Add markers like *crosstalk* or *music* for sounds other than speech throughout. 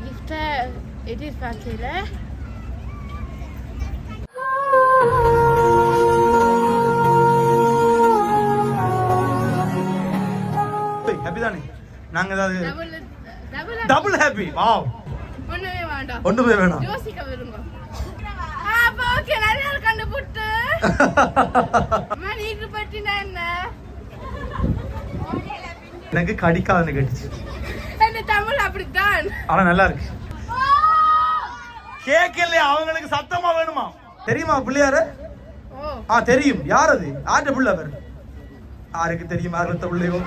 கிஃப்டை எதிர்பார்க்கல ஹாப்பி தானே நாங்க ஏதாவது டபுள் ஹாப்பி வாவ் ஒண்ணுமே வேண்டாம். ஒன்றுமே வேணாம் யோசிக்க விரும்ப அப்ப ஓகே நிறைய கண்டுபிட்டு அம்மா நீட்டு பட்டினா என்ன? எனக்கு கடிக்காதுன்னு கேட்டுச்சு. இந்த தமிழ் அப்படித்தான். ஆனா நல்லா இருக்கு. கேட்கல அவங்களுக்கு சத்தமா வேணுமா? தெரியுமா பிள்ளையாரு? ஆ தெரியும். யார் அது? யார்கிட்ட பிள்ளை அவர்? யாருக்கு தெரியும்? யாருக்கு பிள்ளையோ?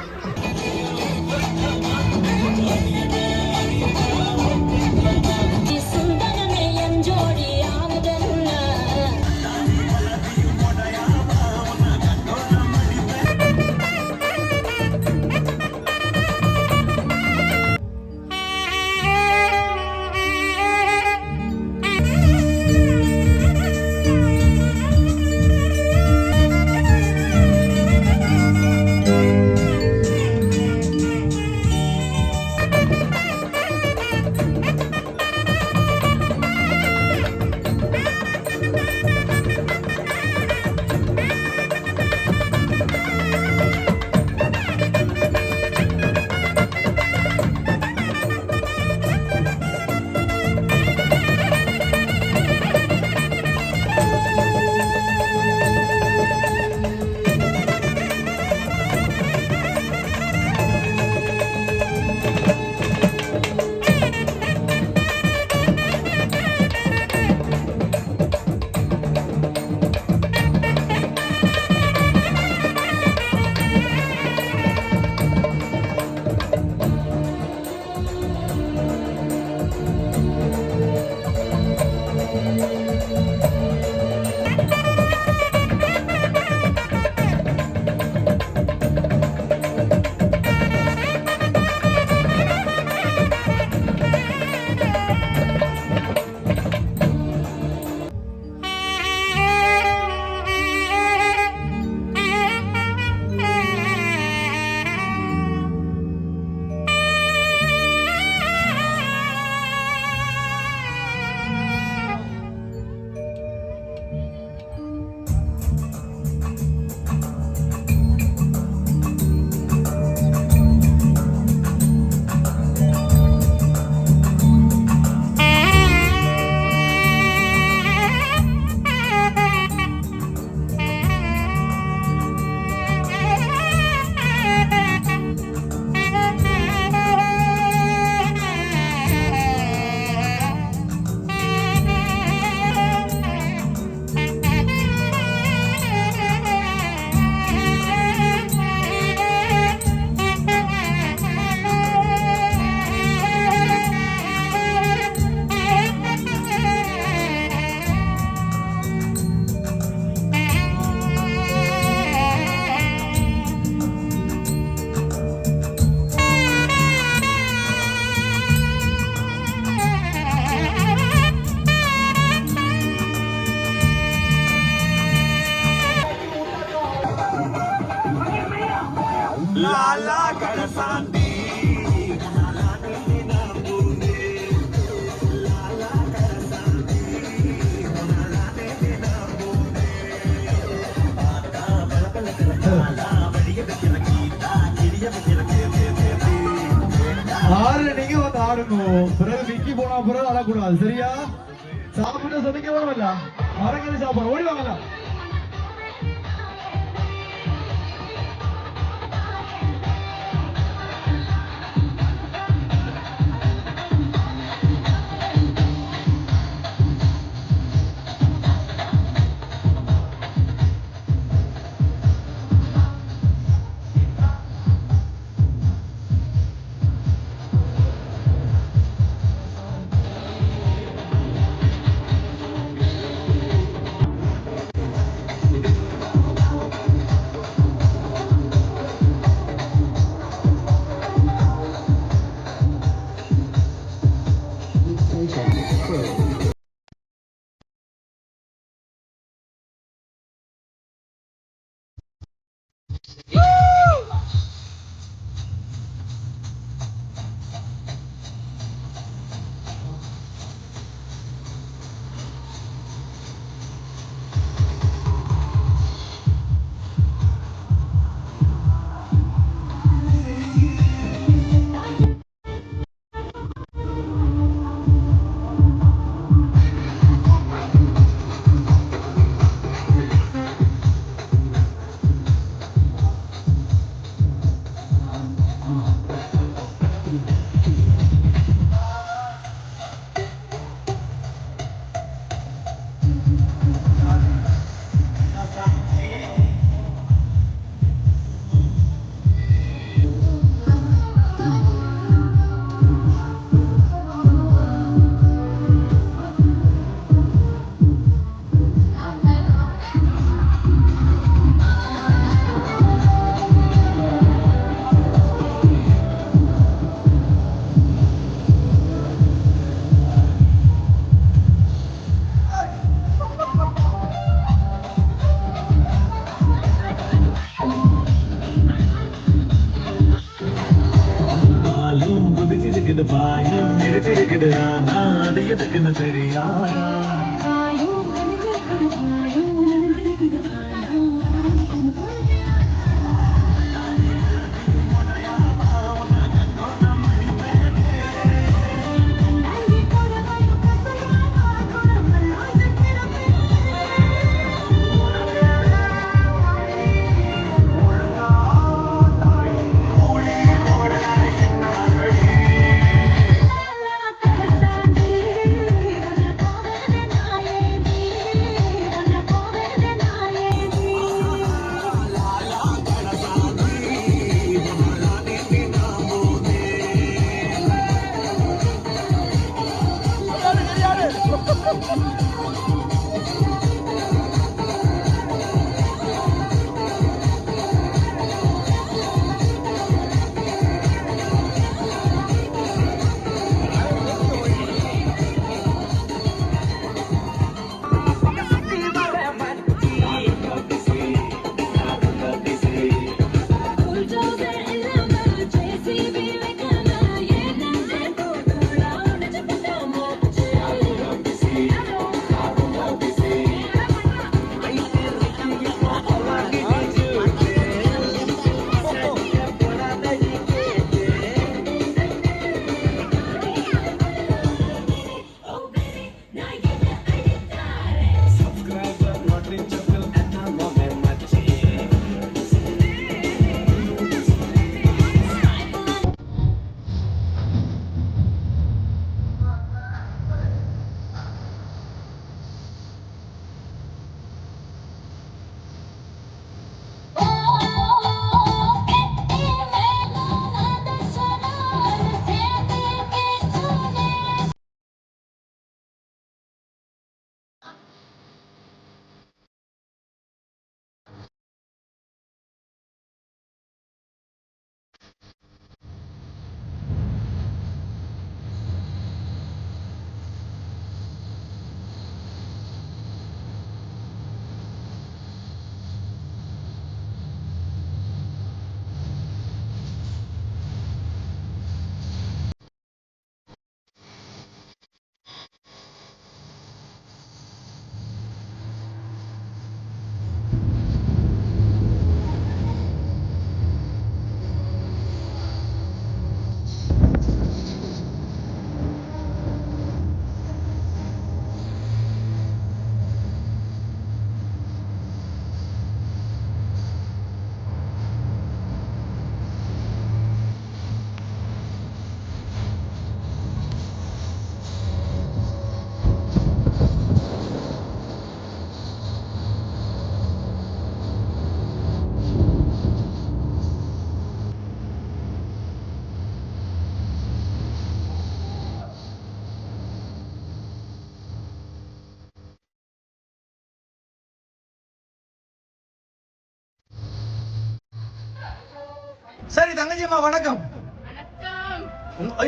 சரி தங்கச்சிம்மா வணக்கம். வணக்கம்.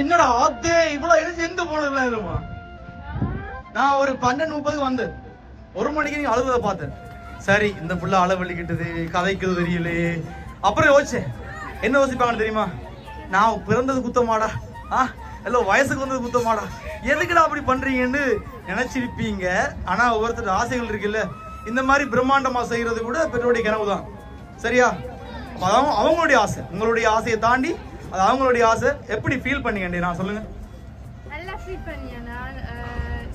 என்னடா ஆத்தே இவ்வளவு எழுதி எங்க போனதுல இருமா நான் ஒரு பன்னெண்டு முப்பதுக்கு வந்தேன். ஒரு மணிக்கு நீங்க அழுவதை பார்த்தேன். சரி இந்த புள்ள அளவள்ளிக்கிட்டது கதைக்குது தெரியலையே. அப்புறம் யோசிச்சேன் என்ன யோசிப்பாங்கன்னு தெரியுமா? நான் பிறந்தது குத்தமாடா. ஆ எல்லாம் வயசுக்கு வந்தது குத்தமாடா. எதுக்குடா அப்படி பண்றீங்கன்னு நினைச்சிருப்பீங்க. ஆனா ஒவ்வொருத்தர் ஆசைகள் இருக்குல்ல. இந்த மாதிரி பிரம்மாண்டமா செய்யறது கூட பெற்றோருடைய கனவு தான் சரியா? அதான் அவங்களுடைய ஆசை. உங்களுடைய ஆசையை தாண்டி அது அவங்களுடைய ஆசை. எப்படி ஃபீல் பண்ணீங்க நான் சொல்லுங்க. நல்லா ஃபீல் பண்ணியா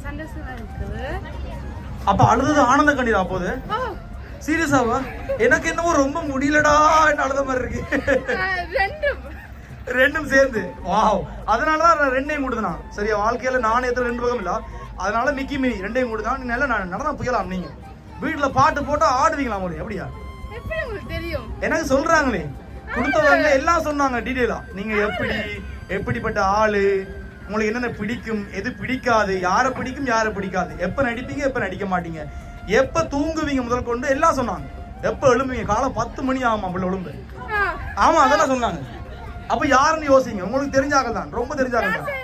சந்தோஷமா இருக்குது அப்ப அழுதது ஆனந்த கண்ணீரா போது சீரியஸாவா எனக்கு என்னவோ ரொம்ப முடியலடா அழுத மாதிரி இருக்கு. ரெண்டும். ரெண்டும் சேர்ந்து. வாவ் அதனாலதான் நான் ரெண்டையும் கொடுத்தேன் சரியா வாழ்க்கையில நானே எத்தனை ரெண்டு பக்கம் இல்ல. அதனால மிக்கி மினி ரெண்டையும் கொடுத்தான் நீ நல்லா நான் நடனம் புயலாம் நீங்க. வீட்டுல பாட்டு போட்டா ஆடுவீங்களா மொழி அப்படியா எப்படி உங்களுக்கு தெரியும் எனக்கு சொல்றாங்களே. கொடுத்தவங்க எல்லாம் சொன்னாங்க டீடைலா நீங்க எப்படி எப்படிப்பட்ட ஆளு? உங்களுக்கு என்னென்ன பிடிக்கும் எது பிடிக்காது யாரை பிடிக்கும் யாரை பிடிக்காது. எப்ப நடிப்பீங்க எப்ப நடிக்க மாட்டீங்க. எப்ப தூங்குவீங்க முதல் கொண்டு எல்லாம் சொன்னாங்க. எப்ப எழும்புவீங்க? காலை பத்து மணி ஆகும் அப்படி எழும்பு. ஆமா அதெல்லாம் சொன்னாங்க. அப்ப யாருன்னு யோசிங்க. உங்களுக்கு தெரிஞ்சாக தான். ரொம்ப தெரிஞ்சாக தான்.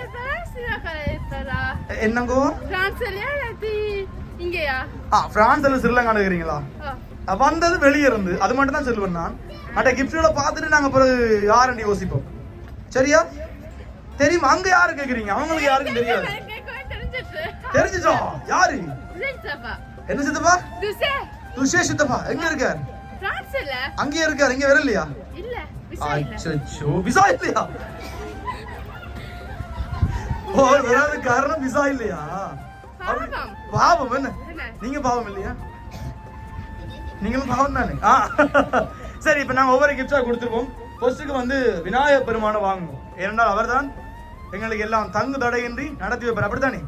என்னங்கோ? பிரான்ஸ்லயா இங்கேயா? ஆ பிரான்ஸ்ல ஸ்ரீலங்கா இருக்கிறீங்களா வந்தது வெளியே இருந்து. அது மட்டும் தான் சொல்லுவேன் நான். மற்ற கிஃப்ட்களை பார்த்துட்டு நாங்க பிறகு யாருன்னு யோசிப்போம். சரியா? தெரியுமா. அங்க யாரு கேக்குறீங்க? அவங்களுக்கு யாருக்கும் தெரியாது. தெரிஞ்சுச்சோ? யாரு? என்ன சித்தப்பா? துஷே. சித்தப்பா. எங்க இருக்கார்? அங்கேயே இருக்கார். இங்க வரலையா இல்ல விசா இல்ல. அச்சோ விசா இல்லையா? ஓ வராத காரணம் விசா இல்லையா? பாவம். என்ன? நீங்க பாவம் இல்லையா? நீங்களும் பாவம் தானே? ஆ. சரி இப்ப நாங்க ஒவ்வொரு கிஃப்டா கொடுத்துருவோம். ஃபர்ஸ்ட்டுக்கு வந்து விநாயகர் பெருமானை வாங்குவோம். ஏனென்றால் அவர்தான் எங்களுக்கு எல்லாம் தங்கு தடையின்றி நடத்தி வைப்பார். அப்படித்தானே?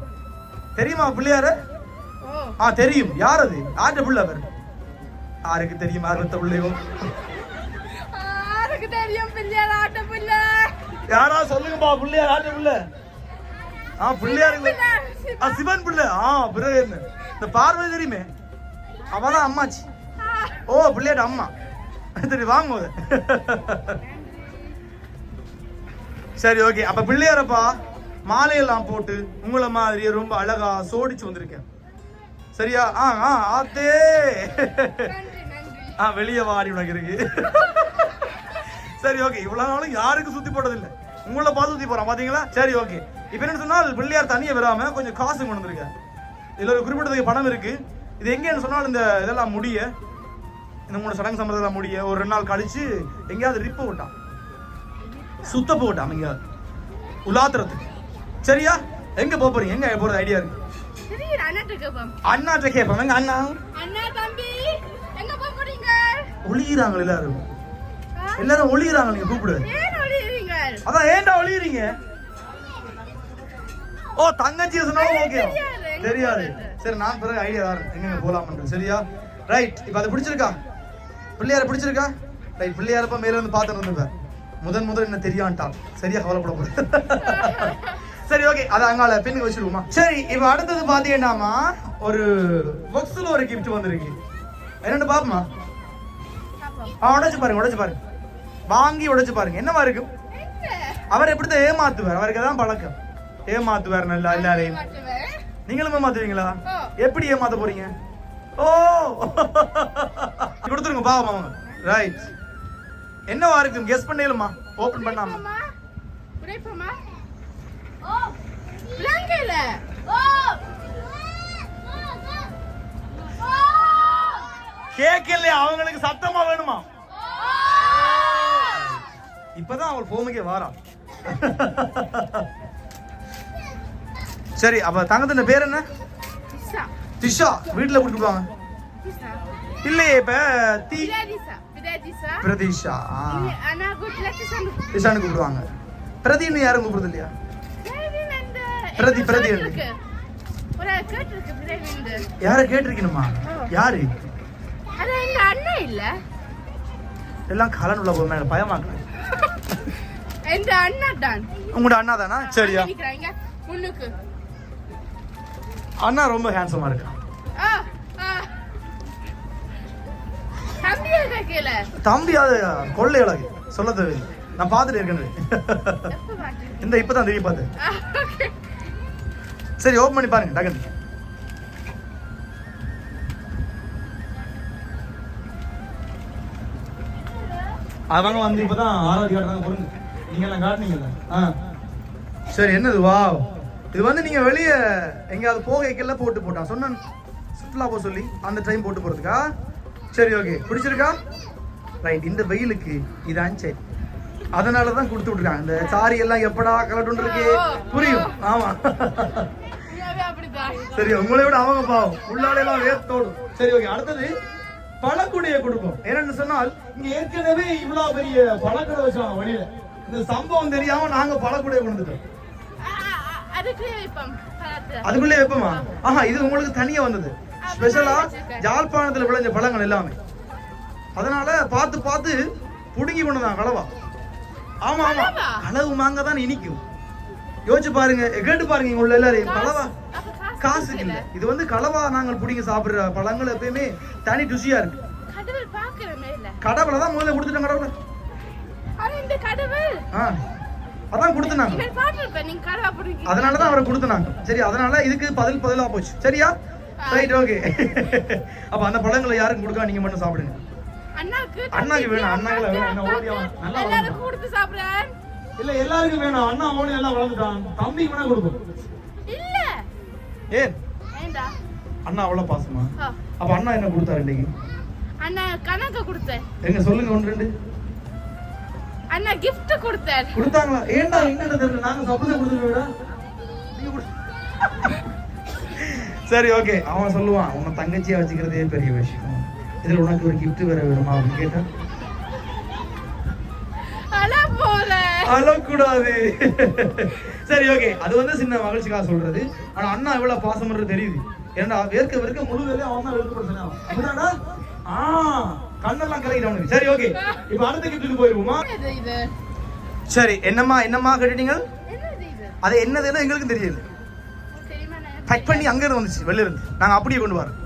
தெரியுமா பிள்ளையாரு? ஆ தெரியும். யார் அது? யார்கிட்ட பிள்ளை அவர்? யாருக்கு தெரியும்? யார் பிள்ளையோ? யாருக்கு தெரியும் பிள்ளையார் ஆட்ட பிள்ளை? யாரா சொல்லுங்கப்பா பிள்ளையார் யார்கிட்ட பிள்ளை? ஆ பிள்ளையாருக்கு ஆ சிவன் பிள்ளை. ஆ பிறகு இந்த பார்வை தெரியுமே? அவதான் அம்மாச்சி. ஓ பிள்ளையோட அம்மா. சரி வாங்குவது சரி ஓகே அப்ப பிள்ளையாரப்பா மாலையெல்லாம் போட்டு உங்களை மாதிரி ரொம்ப அழகா சோடிச்சு வந்திருக்கேன். சரியா? ஆ ஆ ஆத்தே. ஆ வெளியே வாடி உனக்கு இருக்கு. சரி ஓகே இவ்வளவு நாளும் யாருக்கும் சுத்தி போட்டதில்லை. உங்களை பார்த்து சுத்தி போறான் பாத்தீங்களா? சரி ஓகே இப்போ என்ன சொன்னால் பிள்ளையார் தனியே வராம கொஞ்சம் காசு கொண்டு வந்திருக்கேன் இதுல ஒரு குறிப்பிட்டதுக்கு பணம் இருக்கு. இது எங்கேன்னு சொன்னால் இந்த இதெல்லாம் முடிய இந்த மூணு சடங்கு சம்பிரதாயம் முடிய ஒரு ரெண்டு நாள் கழிச்சு எங்கேயாவது ரிப்ப விட்டான் சுத்த போட்டான் எங்கேயாவது உலாத்துறதுக்கு. சரியா? எங்க போப் போறீங்க? எங்க போறது? ஐடியா இருக்கு. அண்ணாட்டு கேட்போம் எங்க அண்ணா? அண்ணா தம்பி எங்க போக போறீங்க? ஒளிகிறாங்க எல்லாரும்? எல்லாரும் ஒளிகிறாங்க நீங்க கூப்பிடு. ஒளியறீங்க? அதான் ஏன்டா ஒளியறீங்க? ஓ தங்கச்சி சொன்னாலும் ஓகே தெரியாது. சரி நான் பிறகு ஐடியா தரேன். எங்க போலாம்னு சரியா? ரைட் இப்போ அது பிடிச்சிருக்கா? பிள்ளையார பிடிச்சிருக்கா? ரைட் பிள்ளையாரப்ப மேல வந்து பார்த்துட்டு இருந்திருப்பார் முதன் முதல் என்ன தெரியான்ட்டான். சரியா கவலைப்பட போகுது *laughs* சரி ஓகே அதை அங்கால பின்னுக்கு வச்சிருவோமா? சரி இப்போ அடுத்தது பாத்தீங்கன்னாமா ஒரு பாக்ஸ்ல ஒரு கிஃப்ட் வந்திருக்கு. என்னன்னு பாப்போமா? ஆ உடைச்சு பாருங்க உடைச்சு பாருங்க. வாங்கி உடைச்சு பாருங்க. என்னவா இருக்கும் அவர் எப்படித்தான் ஏமாத்துவார்? அவருக்கு தான் பழக்கம். ஏமாத்துவார் நல்லா எல்லாரையும் நீங்களும் ஏமாத்துவீங்களா. எப்படி ஏமாத்த போறீங்க? ஓ. கொடுத்துருங்க பாவம் அவங்க ரைட் என்னவா இருக்கும்? கெஸ் பண்ணேலுமா ஓபன் பண்ணாம. உடைப்போமா? ஓ. ஓ. கேட்கல அவங்களுக்கு சத்தமா வேணுமா? இப்பதான் அவள் போமுக்கே வாரா. சரி அப்ப தங்கத்தின் பேர் என்ன? திஷா வீட்டுல கூட்டிட்டு திசா இல்லையே இப்ப தி பிரதீஷா திஷான்னு கூப்பிடுவாங்க. பிரதின்னு யாரும் கூப்பிடுறது இல்லையா பிரதி, பிரதி. இருக்கு. இருக்கு இருக்கு யார கேட்டிருக்கணுமா? யாரு? இல்ல. எல்லாம் கலன் உள்ள எங்க அண்ணா தான் உங்களோட அண்ணா தானா சரியா முன்னுக்கு. அண்ணா ரொம்ப ஹேண்ட்ஸமா இருக்கான் தம்பி அது கொள்ளை அழகு சொல்ல தேவையில்லை. நான் பார்த்துட்டு பாட்டு இந்த இப்பதான் தெரிய பார்த்து சரி ஓப்பன் பண்ணி பாருங்க டக்குனு. அவங்க வந்து இப்பதான் ஆறாவது காட்டுறாங்க பொருங்க நீங்க எல்லாம் காட்டுனீங்கல்ல. ஆ. சரி என்னது? வா இது வந்து நீங்க வெளிய எங்கேயாவது போகைக்கெல்லாம் போட்டு போட்டான் சொன்னான். சுற்றுலா போக சொல்லி அந்த டைம் போட்டு போறதுக்கா? சரி ஓகே பிடிச்சிருக்கா? ரைட் இந்த வெயிலுக்கு இதான் சரி அதனால தான் கொடுத்து விட்டுருக்காங்க. இந்த சாரி எல்லாம் எப்படா கலட்டு இருக்கு புரியும். ஆமா. சரி உங்களை விட அவங்க பாவம். உள்ளாலே எல்லாம் வேர்த்தோடும் சரி ஓகே அடுத்தது பழக்குடைய கொடுப்போம். என்னன்னு சொன்னால் இங்க ஏற்கனவே இவ்வளவு பெரிய பழக்கடை வச்சாங்க வெளியில இந்த சம்பவம் தெரியாம நாங்க பழக்குடைய கொண்டு வந்துட்டோம் ஆ, ஆ, ஆ, அதுக்கு வைப்போம் பார்த்து அதுக்குள்ளே வைப்போமா. ஆஹா இது உங்களுக்கு தனியா வந்தது. ஸ்பெஷலா ஜாழ்ப்பாணத்துல விளைஞ்ச பழங்கள் எல்லாமே. அதனால பார்த்து பார்த்து புடுங்கி கொண்டுதான் களவா ஆமா ஆமா. களவா? களவு மாங்க தான் இனிக்கும். யோசிச்சு பாருங்க கேட்டு பாருங்க இங்க உள்ள எல்லாரையும். களவா காசுக்கு இல்ல. இது வந்து களவா நாங்கள் பிடிங்க சாப்பிடுற பழங்கள் எப்பயுமே தனி ருசியா இருக்கு. கடவுளை தான் முதல்ல கொடுத்துட்டோம் கடவுளை. அதான் கொடுத்துனாங்க. அதனால தான் அவரை கொடுத்துனாங்க. சரி அதனால இதுக்கு பதில் பதிலா போச்சு. சரியா? ரைட் ஓகே *laughs* அப்ப அந்த பழங்களை யாருக்கும் கொடுக்க நீங்க மட்டும் சாப்பிடுங்க. அண்ணாக்கு வேணும், அண்ணாக்கு வேணும், இல்ல எல்லாருக்கும் வேணும். அண்ணா அவனு எல்லாம் வளர்ந்துட்டான். தம்பி வேணா கொடுக்கும். இல்ல. ஏன் அண்ணா அவ்வளவு பாசமா. அப்ப அண்ணா என்ன கொடுத்தாரு இன்னைக்கு? அண்ணா கணக்கு கொடுத்தேன். எங்க சொல்லுங்க ஒன்று ரெண்டு. அண்ணா gift கொடுத்தார் கொடுத்தாங்களா? ஏன்டா என்னன்னு தெரியல நாங்க சப்போஸ் கொடுத்துருவோடா சரி ஓகே அவன் சொல்லுவான் உன்னை தங்கச்சியா வச்சுக்கிறதே பெரிய விஷயம். இதுல உனக்கு ஒரு gift வேற வேணுமா அப்படின்னு கேட்டா? அழக்கூடாது. சரி ஓகே அது வந்து சின்ன மகிழ்ச்சிக்காக சொல்றது. ஆனா அண்ணா எவ்வளவு பாசம்ன்றது தெரியுது. ஏன்னா வேர்க்க வேர்க்க முழு வேலையும் அவன் தான் வெளுத்து படுத்தினான் அப்படிதானா? ஆ. கண்ணெல்லாம் கலையிட அவனுக்கு. சரி ஓகே இப்போ அடுத்த கிஃப்ட்டுக்கு போயிருவோமா? சரி என்னம்மா என்னம்மா இது? அது என்னதுன்னு எங்களுக்கும் நான் கட் பண்ணி அங்க இருந்து வந்துச்சு வெளில இருந்து. நாங்க அப்படியே கொண்டு வரோம்.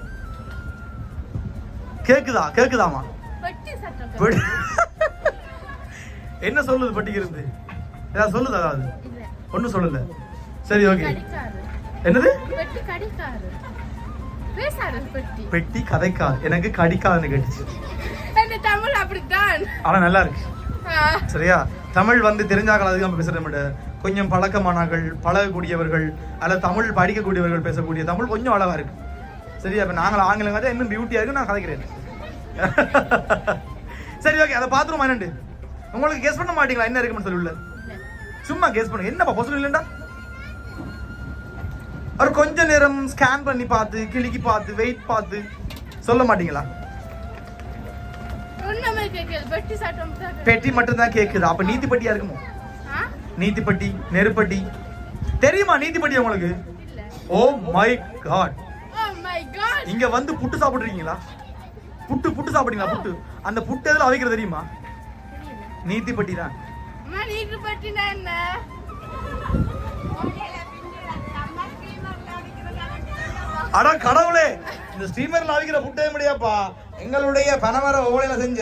கேக்குதா கேக்குதாமா பட்டி சட்டம் பட்- என்ன சொல்லுது பட்டிக்கு இருந்து ஏதாவது சொல்லுதா அதாவது ஒண்ணும் சொல்லல. சரி ஓகே கடிக்காரு என்னது? பெட்டி. கதைக்காது எனக்கு கடிக்காதுன்னு கேட்டுச்சு. தமிழ் அப்படித்தான். ஆனா நல்லா இருக்கு. சரியா? தமிழ் வந்து தெரிஞ்சாக்கள் அதிகம் பேசுற மாட்டேன் கொஞ்சம் பழக்கமானார்கள் பழகக்கூடியவர்கள் அல்ல தமிழ் படிக்கக்கூடியவர்கள் பேசக்கூடிய தமிழ் கொஞ்சம் அழகா இருக்கு. சரியா? இப்ப நாங்கள் ஆங்கிலம் கதை இன்னும் பியூட்டியா இருக்கு நான் கதைக்கிறேன். சரி ஓகே அதை பாத்துருமா என்னண்டு? உங்களுக்கு கெஸ் பண்ண மாட்டீங்களா? என்ன இருக்குன்னு சொல்லி உள்ள. சும்மா கெஸ் பண்ணுங்க என்னப்பா பொசல் இல்லைண்டா? ஒரு கொஞ்ச நேரம் ஸ்கேன் பண்ணி பார்த்து கிளிக்கி பார்த்து வெயிட் பார்த்து சொல்ல மாட்டீங்களா? பெட்டி மட்டும் தான். கேக்குது அப்ப நீதிப்பட்டியா இருக்குமோ? நீதிப்பட்டி நெருப்பட்டி. தெரியுமா நீதிப்பட்டி உங்களுக்கு? ஓ மை காட் இங்க வந்து புட்டு சாப்பிடுறீங்களா? புட்டு புட்டு சாப்பிடுறீங்களா? புட்டு. அந்த புட்டு எதுல அவைக்கிறது தெரியுமா? நீதிப்பட்டி தான் பட்டினா என்ன? அட கடவுளே இந்த ஸ்டீமர்ல அவிக்கிற புட்டே முடியாப்பா எங்களுடைய பனமர ஓலையில செஞ்ச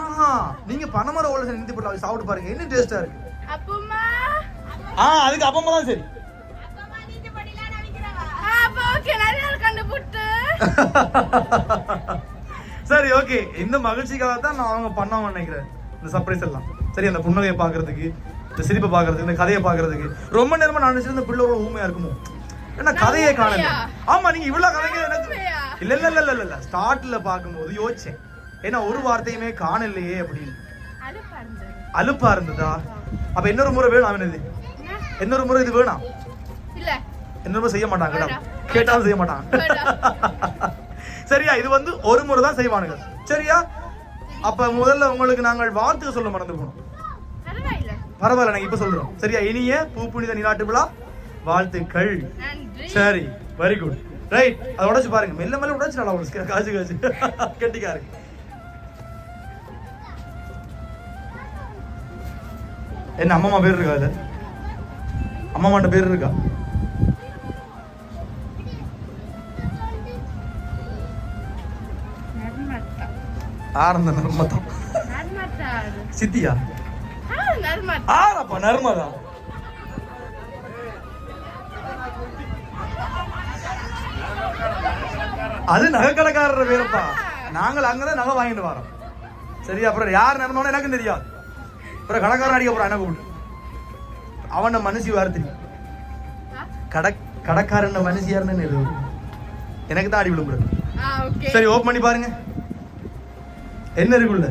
ஆஹா நீங்க பனமர ஓலையில செஞ்ச அவிச்சு சாப்பிட்டு பாருங்க என்ன டேஸ்டா இருக்கு? ஆ அதுக்கு அப்பமா தான் சரி. புட்டு சரி ஓகே இந்த மகிழ்ச்சிக்காக தான் நான் அவங்க பண்ணாம நினைக்கிறேன். இந்த சர்ப்ரைஸ் எல்லாம். சரி அந்த புன்னகையை பார்க்கிறதுக்கு இந்த சிரிப்பை பார்க்கிறதுக்கு இந்த கதையை பார்க்கிறதுக்கு. ரொம்ப நேரமா நான் நினைச்சிருந்த பிள்ளை ஊமையா இருக்குமோ. ஏன்னா கதையே காணல? ஆமா நீங்க இவ்வளவு கதைங்க எனக்கு? இல்ல இல்ல இல்ல இல்ல இல்ல. ஸ்டார்ட்ல பார்க்கும்போது யோசிச்சேன். ஏன்னா ஒரு வார்த்தையுமே காணலையே அப்படின்னு. அலுப்பா இருந்ததா. அப்ப இன்னொரு முறை வேணும் அவனது இன்னொரு முறை இது வேணாம்? இல்ல. இன்னொரு முறை செய்ய மாட்டாங்க. கேட்டாலும் செய்ய மாட்டாங்க. *laughs* சரியா இது வந்து ஒரு முறை தான் செய்வானுங்க. சரியா? அப்ப முதல்ல உங்களுக்கு நாங்கள் வாழ்த்து சொல்ல மறந்து போனோம். பரவாயில்ல. பரவாயில்ல நாங்க இப்ப சொல்றோம். சரியா இனிய பூ புனித நீராட்டு விழா. வாழ்த்துக்கள். சரி வெரி குட் ரைட் அதை உடைச்சு பாருங்க. மெல்ல மெல்ல உடைச்சு நல்லா காசு காசு கெட்டிக்கா இருக்கு. என்ன அம்மா பேர் இருக்கா அதுல? அம்மாமாட்ட பேர் இருக்கா? ஆனந்த நர்மதா. சித்தியா? ஆரப்பா நர்மதா. அது நகைக்கடைக்காரர் பேரப்பா நாங்கள் அங்கதான் நகை வாங்கிட்டு வரோம். சரி அப்புறம் யார் நடந்தோன்னு எனக்கும் தெரியாது. அப்புறம் கடைக்காரன் அடிக்க போறான் என்ன கூப்பிட்டு அவன மனுஷி வார்த்தை கடை கடைக்காரன் யாருன்னு எழுது. எனக்கு தான் அடி விழுப்புறது. சரி ஓப்பன் பண்ணி பாருங்க. என்ன இருக்குள்ள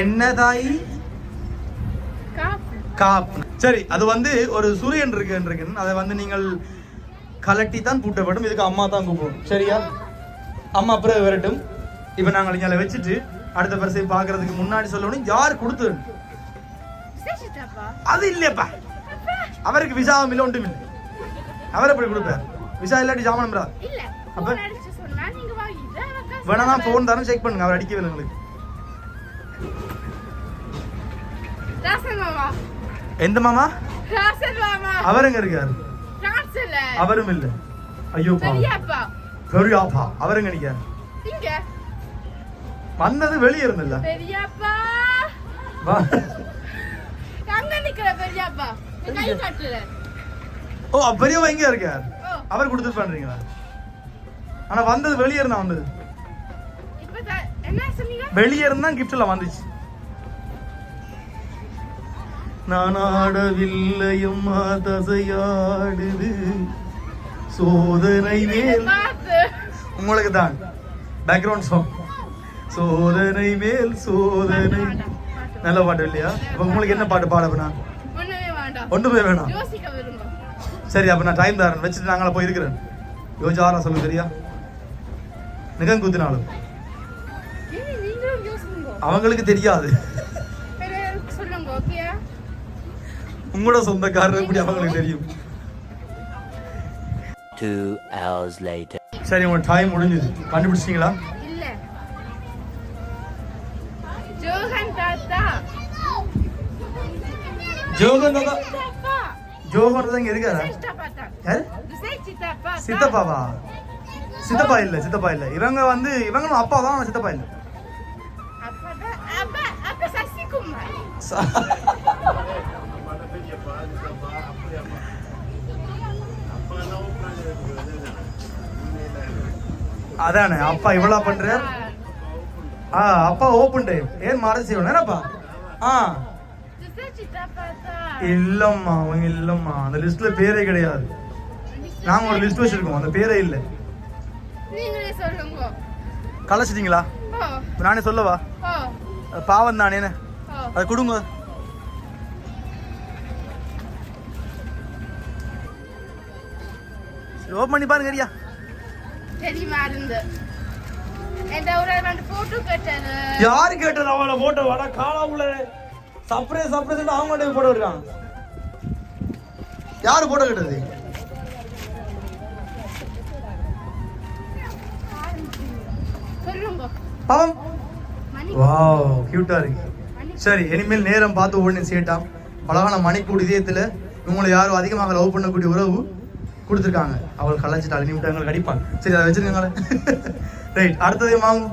என்ன தாயி காப்பு காப். சரி அது வந்து ஒரு சூரியன் இருக்கு இருக்கு. அதை வந்து நீங்கள் கலட்டி தான் பூட்ட வேண்டும். இதுக்கு அம்மா தான் கூப்பிடும். சரியா? அம்மா அப்புறம் வரட்டும். இப்போ நாங்கள் இங்கே வச்சுட்டு அடுத்த பரிசை பார்க்கறதுக்கு முன்னாடி சொல்லணும். யார் விசேஷிட்டாப்பா அது இல்லையப்பா. அவருக்கு விசாவும் இல்லை ஒன்றும் இல்லை. அவர் எப்படி கொடுப்பார்? விசா இல்லாட்டி ஜாமன் அப்ப? போன் வேணா தருவாரு. ஃபோன் தரேன் செக் பண்ணுங்க. அவர் அடிக்கவே இல்லை உங்களுக்கு. எந்த மாமா? அவர் எங்க இருக்காரு? அவரும் இல்லை. ஐயோ பெரியப்பா. அவர் எங்க நிக்காரு வந்தது வெளியே இருந்தில்ல. ஓ பெரியவ எங்க இருக்கார்? அவர் கொடுத்துட்டு பண்றீங்களா? ஆனா வந்தது வெளியே இருந்தா வந்தது. வெளியே இருந்தா கிஃப்ட் எல்லாம் வந்துச்சு. நான் ஆடவில்லையம்மா தசையாடுது சோதனை மேல் உங்களுக்கு தான் பேக்ரவுண்ட் சாங் சோதனை மேல் சோதனை. நல்ல பாட்டு இல்லையா? அப்ப உங்களுக்கு என்ன பாட்டு பாட வேணாம்? ஒண்ணுமே வேண்டாம். ஒன்றுமே வேணாம். சரி அப்ப நான் டைம் தரேன். வச்சுட்டு நாங்களா போய் இருக்கிறேன். யோசிச்சாரா சொல்லுங்க சரியா? நிகம் குத்தினாலும். ஏய், நீங்களும் யோசிங்க. அவங்களுக்கு தெரியாது. உங்களோட சொந்தக்காரர் எப்படி அவங்களுக்கு தெரியும்? Two hours later. சரி உங்க டைம் முடிஞ்சுது. கண்டுபிடிச்சிட்டீங்களா? இல்ல. ஜோகன் தாத்தா. ஜோகன் தாத்தா? இங்க இருக்காரா? யாரு. சித்தப்பாவா? சித்தப்பா இல்ல சித்தப்பா இல்ல. இவங்க வந்து இவங்களும் அப்பா தான் சித்தப்பா இல்ல. அப்பா தான் அப்பா அப்பா சசிகுமார். அதானே? அப்பா இவ்வளவு பண்றார்? ஆ அப்பா ஓப்பன் டைம் ஏன் மறைச்சு என்னப்பா? ஆ. இல்லம்மா அவங்க இல்லம்மா. அந்த லிஸ்ட்ல பேரே கிடையாது. நாங்க ஒரு லிஸ்ட் வச்சிருக்கோம். அந்த பேரே இல்ல. கலைச்சிட்டீங்களா நானே சொல்லவா? பாவம் தானே அது கொடுங்க. ஓப்பன் பண்ணி பாருங்க தெரியுமா இருந்து? யாரு கேட்டது அவளை போட்டோ வட காலாவுல சப்ரேஸ் சப்ரேஸ் அவங்க போட்டோ இருக்காங்க யாரு போட்டோ கேட்டது? பாவம் வாவ் கியூட்டா இருக்கு. சரி இனிமேல் நேரம் பார்த்து ஓடுன்னு சேட்டாம் அழகான மணிக்கூட இதயத்துல. உங்களை யாரும் அதிகமாக லவ் பண்ணக்கூடிய உறவு கொடுத்துருக்காங்க. அவள் கலாச்சிட்டு அழுதி விட்டு எங்களுக்கு அடிப்பாங்க. சரி அதை வச்சிருக்காங்களே ரைட் அடுத்ததே வாங்க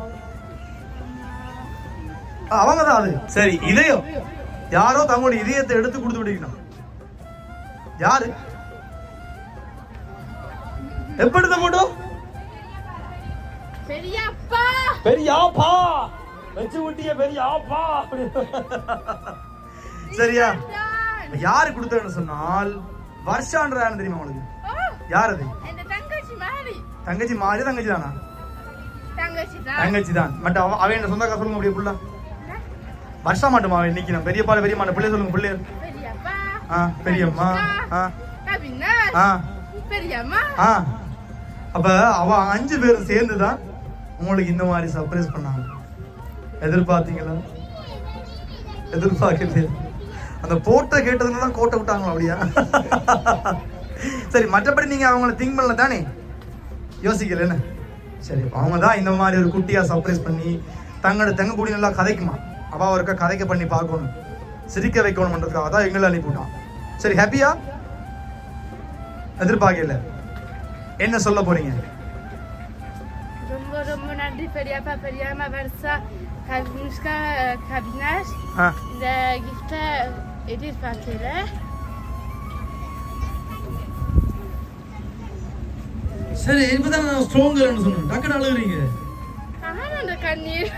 அவங்க தான் அது. சரி இதயம் யாரோ தங்களுடைய இதயத்தை எடுத்து கொடுத்து விடுக்கணும் யாரு? எப்ப எடுத்த போட்டோ? பெரியப்பா! பெரியாப்பா! வச்சு விட்டிய பெரியாப்பா! சரியா. யாரு கொடுத்தன்னு சொன்னால் வருஷான்ற யாருன்னு தெரியுமா உங்களுக்கு? யார் அது? தங்கச்சி மாறி. தங்கச்சி தானா தங்கச்சி தான் பட் அவ அவன் என்ன சொந்தக்கா சொல்லுங்க அப்படியே புள்ள வருஷா மாட்டுமா அவன் இன்னைக்கு? நான் பெரிய பாடு பெரிய மாட்ட பிள்ளை சொல்லுங்க பிள்ளை ஆ பெரியம்மா. ஆ. ஆ. பெரியம்மா. ஆ. அப்ப அவ அஞ்சு பேரும் சேர்ந்து தான் உங்களுக்கு இந்த மாதிரி சர்ப்ரைஸ் பண்ணாங்க. எதிர்பார்த்தீங்களா? எதிர்பார்க்கலையே. அந்த போட்டோ கேட்டதுனால தான் கோட்டை விட்டாங்களா அப்படியா? *laughs* சரி மற்றபடி நீங்க அவங்கள திங்க் பண்ணல தானே? யோசிக்கல என்ன சரி அவங்க தான் இந்த மாதிரி ஒரு குட்டியா சர்ப்ரைஸ் பண்ணி தங்களோட தங்க கூடி நல்லா கதைக்குமா? அவ ஒருக்கா கதைக்க பண்ணி பார்க்கணும். சிரிக்க வைக்கணும்ன்றதுக்காக தான் எங்களை அனுப்பிவிட்டான். சரி ஹாப்பியா எதிர்பார்க்கல என்ன சொல்ல போறீங்க? ரொம்ப ரொம்ப நன்றி பெரியப்பா பெரியம்மா வருஷா கவினுஷ்கா கவினாஷ். இந்த கிஃப்டை எதிர்பார்க்கல. சரி இப்பதான் நான் ஸ்ட்ராங்கர்னு சொன்னேன். டக்குனு அழுகுறீங்க. கண்ணீர்.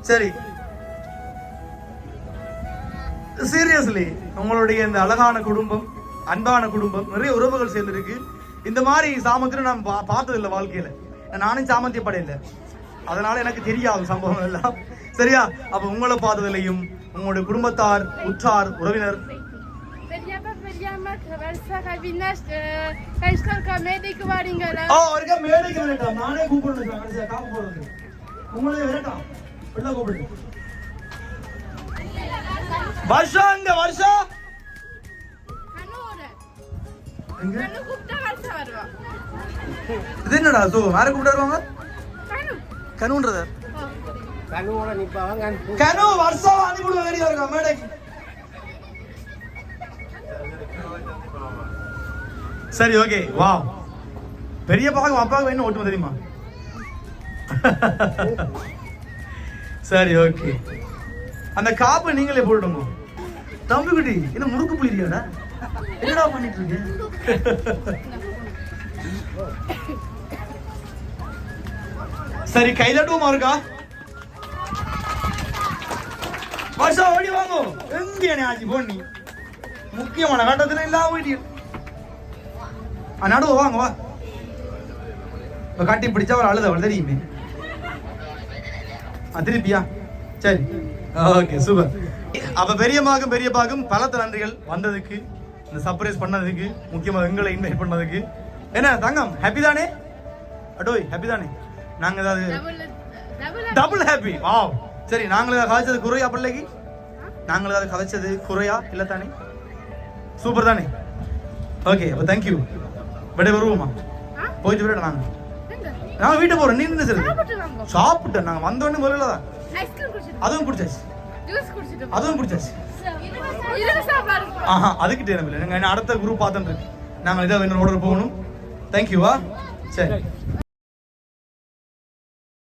சரி. சீரியஸ்லி உங்களுடைய இந்த அழகான குடும்பம் அன்பான குடும்பம் நிறைய உறவுகள் சேர்ந்துருக்கு. இந்த மாதிரி சாமந்திரம் நான் பா- பார்த்தது இல்லை வாழ்க்கையில. நானும் சாமந்திய படையில அதனால எனக்கு தெரியாது சம்பவம் எல்லாம். சரியா? அப்ப உங்களை பார்த்ததுலையும் உங்களுடைய குடும்பத்தார் உற்றார் உறவினர். நானே கூப்பிடணும் சார். கடைசியா காப்பு போறது உங்களே விரட்டாம். பிள்ளை கூப்பிடு வருஷா இங்க வருஷா. இது என்னடா சோ யாரை கூப்பிட்டு கனு கனுன்றத ஓ கனு வருஷம் அனுப்பிவிடுவ வேண்டிய இருக்கா மேடைக்கு சரி ஓகே வா பெரிய பாகம் அப்பாவுக்கு என்ன ஓட்டுமா தெரியுமா? சரி ஓகே அந்த காப்பை நீங்களே போட்டுங்க தம்பி குட்டி என்ன முறுக்கு புளிரியாடா என்னடா பண்ணிட்டு இருக்க சரி கைதட்டுவோமா இருக்கா வருஷம் ஓடி வாங்க. எங்கேயானே ஆச்சு போனி முக்கியமான கட்டத்தில் இல்லாம போயிட்டு நடுவு வாங்க வா. இப்போ கட்டி பிடிச்சா அவள் அழுதவள் தெரியுமே. திருப்பியா? சரி. Okay super. அப்போ பெரியமாகும் பெரியப்பாகும் பலத்த நன்றிகள் வந்ததுக்கு இந்த சர்ப்ரைஸ் பண்ணதுக்கு முக்கியமாக எங்களை இன்வைட் பண்ணதுக்கு. என்ன தங்கம் ஹாப்பி தானே? அடோய் ஹாப்பி தானே? நாங்க ஏதாவது டபுள் ஹாப்பி வாவ் சரி நாங்கள் ஏதாவது கதைச்சது குறையா பிள்ளைக்கு? நாங்கள் ஏதாவது கதைச்சது குறையா? இல்ல தானே? சூப்பர் தானே? ஓகே அப்ப தேங்க்யூ விட வருவோமா? போயிட்டு விட நாங்க. எங்க? நாங்க வீட்டு போறோம். நீ என்ன சரி சாப்பிட்டேன். நாங்க வந்தோடனே முதல்ல தான். அதுவும் குடிச்சாச்சு. அதுவும் குடிச்சாச்சு. ஆஹா அதுக்கு நேரம் இல்லை. நாங்க அடுத்த குரூப் பார்த்துட்டு இருக்கு நாங்கள் இதை ஆர்டர் போகணும். தேங்க்யூவா சரி.